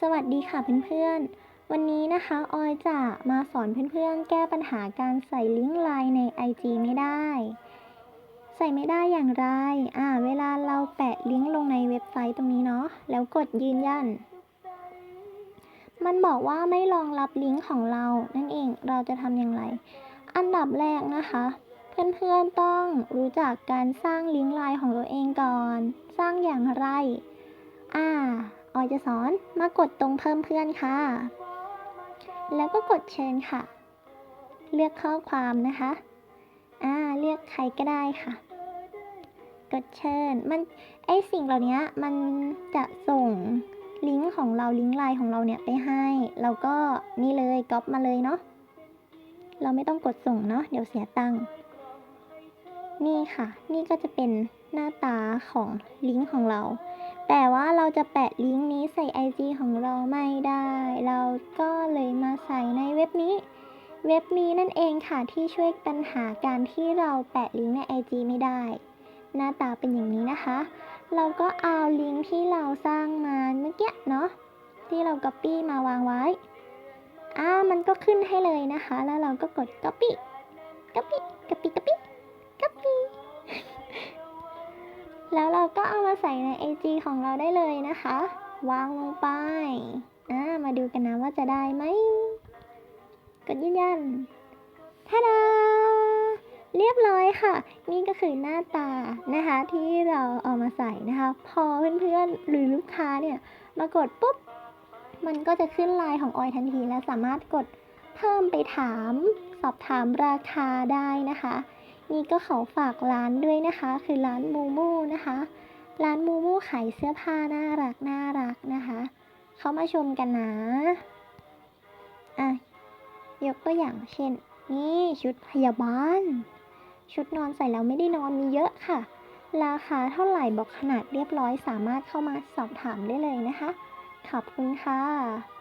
สวัสดีค่ะเพื่อนๆ วันนี้นะคะออยจะมาสอนเพื่อนๆ แก้ปัญหาการใส่ลิงก์ไลน์ใน IG ไม่ได้ ใส่ไม่ได้อย่างไร อ่า เวลาเราแปะลิงก์ลงในเว็บไซต์ตรงนี้เนาะ แล้วกดยืนยัน มันบอกว่าไม่รองรับลิงก์ของเรา นั่นเอง เราจะทำอย่างไร อันดับแรกนะคะ เพื่อนๆ ต้องรู้จักการสร้างลิงก์ไลน์ของตัวเองก่อน สร้างอย่างไร อ่า ออยจะสอนมากดตรงเพิ่มเพื่อนค่ะ แล้วก็กดเชิญค่ะ เลือกข้อความนะคะ อ่า เลือกใครก็ได้ค่ะ กดเชิญ มัน ไอสิ่งเหล่านี้มันจะส่งลิงก์ของเราลิงก์ไลน์ของเราเนี่ยไปให้ เราก็นี่เลยก๊อปมาเลยเนาะ เราไม่ต้องกดส่งเนาะ เดี๋ยวเสียตังค์ นี่ค่ะ นี่ก็จะเป็นหน้าตาของลิงก์ของเรา แต่ว่าเราจะแปะลิงก์นี้ใส่ IG ของเราไม่ได้ เราก็เลยมาใส่ในเว็บนี้ เว็บนี้นั่นเองค่ะที่ช่วยปัญหาการที่เราแปะลิงก์ใน IG ไม่ได้ หน้าตาเป็นอย่างนี้นะคะ เราก็เอาลิงก์ที่เราสร้างมาเมื่อกี้เนาะที่เรา Copy มาวางไว้อ่ามันก็ขึ้นให้เลยนะคะ แล้วเราก็กด Copy Copy Copy Copy แล้วเราก็เอามาใส่ใน IG ของเราได้เลยนะคะ วางลงไปอ่ามาดูกันนะว่าจะได้ไหมกดยืนยันท่าดาเรียบร้อยค่ะ นี่ก็คือหน้าตานะคะ ที่เราเอามาใส่นะคะ พอเพื่อนๆหรือลูกค้าเนี่ย มากดปุ๊บ มันก็จะขึ้นไลน์ของออยทันที และสามารถกดเพิ่มไปถาม สอบถามราคาได้นะคะ นี่ก็ขอฝากร้านด้วยนะคะ คือร้านมูมูนะ ร้านมูมูขายเสื้อผ้าน่ารักน่ารักนะคะ เขามาชมกันนะ อะ ยกตัวอย่างเช่น นี่ชุดพยาบาล ชุดนอนใส่แล้วไม่ได้นอนมีเยอะค่ะ ราคาเท่าไหร่บอกขนาดเรียบร้อยสามารถเข้ามาสอบถามได้เลยนะคะ ขอบคุณค่ะ